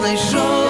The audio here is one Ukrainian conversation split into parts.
знайшов,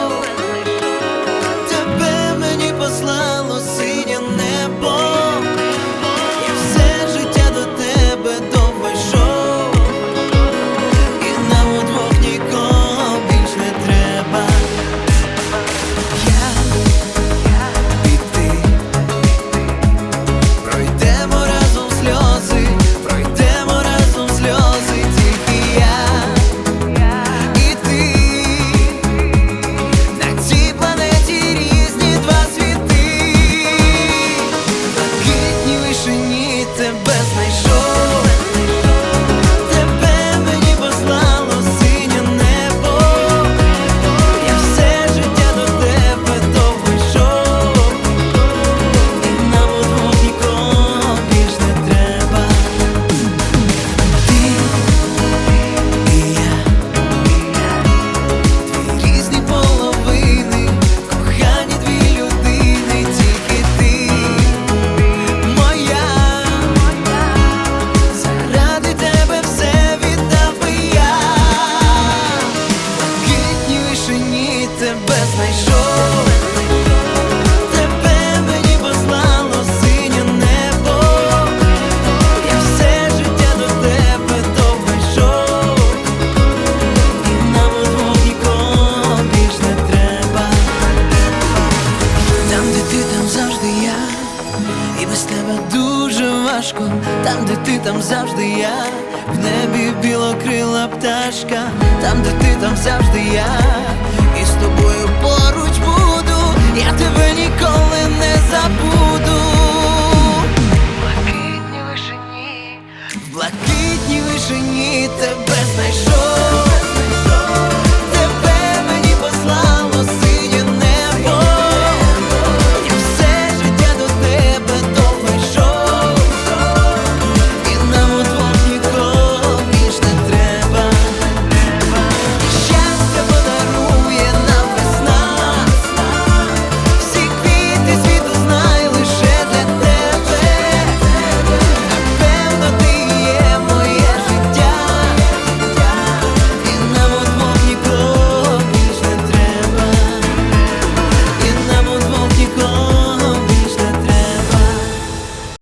завжди я, і без тебе дуже важко, там, де ти, там завжди я, в небі білокрила пташка, там, де ти, там завжди я, і з тобою поруч буду, я тебе ніколи не забуду. В блакитній вишині, в блакитній вишині тебе знайшов.